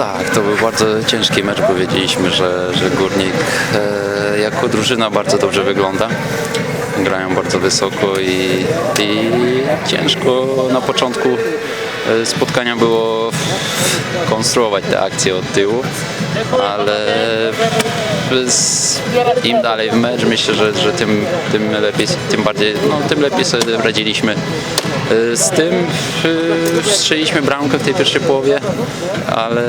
Tak, to był bardzo ciężki mecz. Powiedzieliśmy, że, że Górnik e, jako drużyna bardzo dobrze wygląda. Grają bardzo wysoko i, i ciężko na początku e, spotkania było konstruować te akcje od tyłu, ale im dalej w mecz myślę, że, że tym, tym lepiej, tym bardziej, no, tym lepiej sobie radziliśmy e, z tym. e, Strzeliliśmy bramkę w tej pierwszej połowie, ale,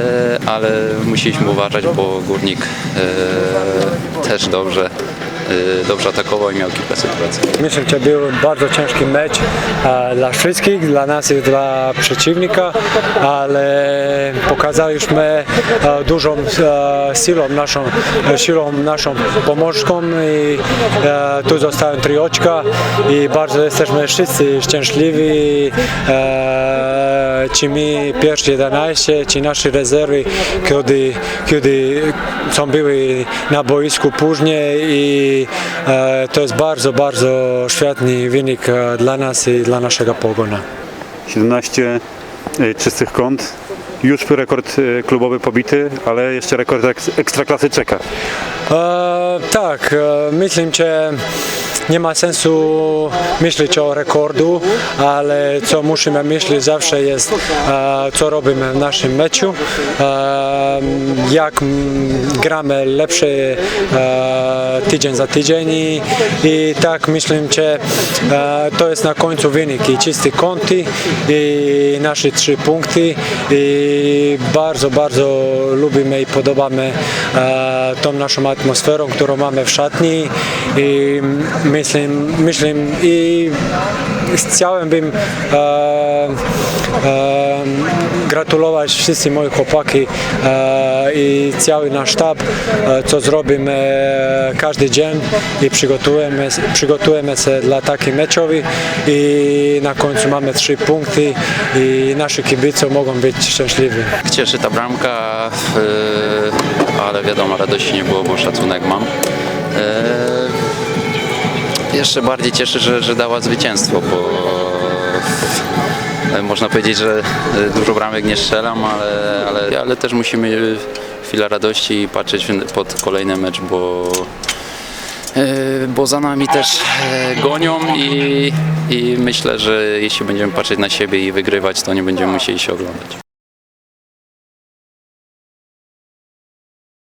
ale musieliśmy uważać, bo Górnik e, też dobrze, dobrze atakował i miał kilka sytuacji. Myślę, że był bardzo ciężki mecz dla wszystkich, dla nas i dla przeciwnika, ale pokazaliśmy dużą siłą naszą, siłą naszą pomożką i tu zostają trzy oczka i bardzo jesteśmy wszyscy szczęśliwi. Czy my pierwsi 11, czy nasze rezerwy, kiedy, kiedy są były na boisku później i e, to jest bardzo, bardzo świetny wynik e, dla nas i dla naszego pogona. 17 e, czystych kąt. Już rekord klubowy pobity, ale jeszcze rekord eks- ekstraklasy czeka. E, tak, e, myślę, że nie ma sensu myśleć o rekordu, ale co musimy myśleć zawsze jest, e, co robimy w naszym meczu, jak gramy lepsze e, tydzień za tydzień i, i tak myślę, że to jest na końcu wynik i czysty kąty i nasze trzy punkty i bardzo, bardzo lubimy i podobamy tą naszą atmosferą, którą mamy w szatni i myślę, myślę i chciałbym e, e, gratulować wszystkim moich chłopaki e, i cały nasz sztab, e, co zrobimy e, każdy dzień i przygotujemy, przygotujemy się dla takich meczów i na końcu mamy trzy punkty i nasi kibice mogą być szczęśliwi. Cieszy ta bramka, e, ale wiadomo, radości nie było, bo szacunek mam. E, Jeszcze bardziej cieszy, że, że dała zwycięstwo, bo e, można powiedzieć, że e, dużo bramek nie strzelam, ale, ale, ale też musimy chwilę radości i patrzeć pod kolejny mecz, bo bo za nami też gonią i, i myślę, że jeśli będziemy patrzeć na siebie i wygrywać, to nie będziemy musieli się oglądać.